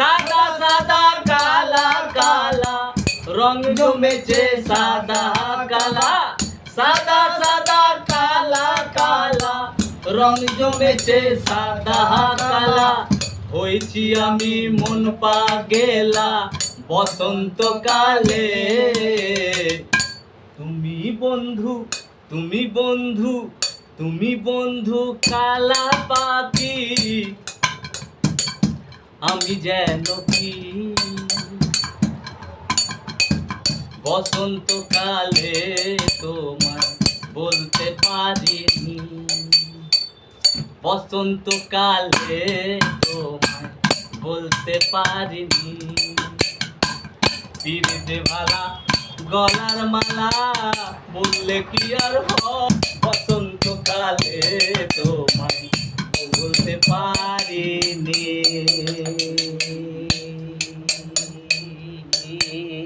সাদা সাদা কালা কালা। রং জমেছে সাদা কালা। সাদা সাদা কালা কালা। রং জমেছে সাদা কালা। হয়েছি আমি মন পা গেলা বসন্তকালে। তুমি বন্ধু তুমি বন্ধু তুমি বন্ধু কালা পাখি। আমি যেন কি? বসন্তকালে তোমার বলতে পারিনি। বসন্তকালে তোমার বলতে পারিনি। পিড়িতে ভালা গলার মালা বললে কি আর বলতে বসন্তকালে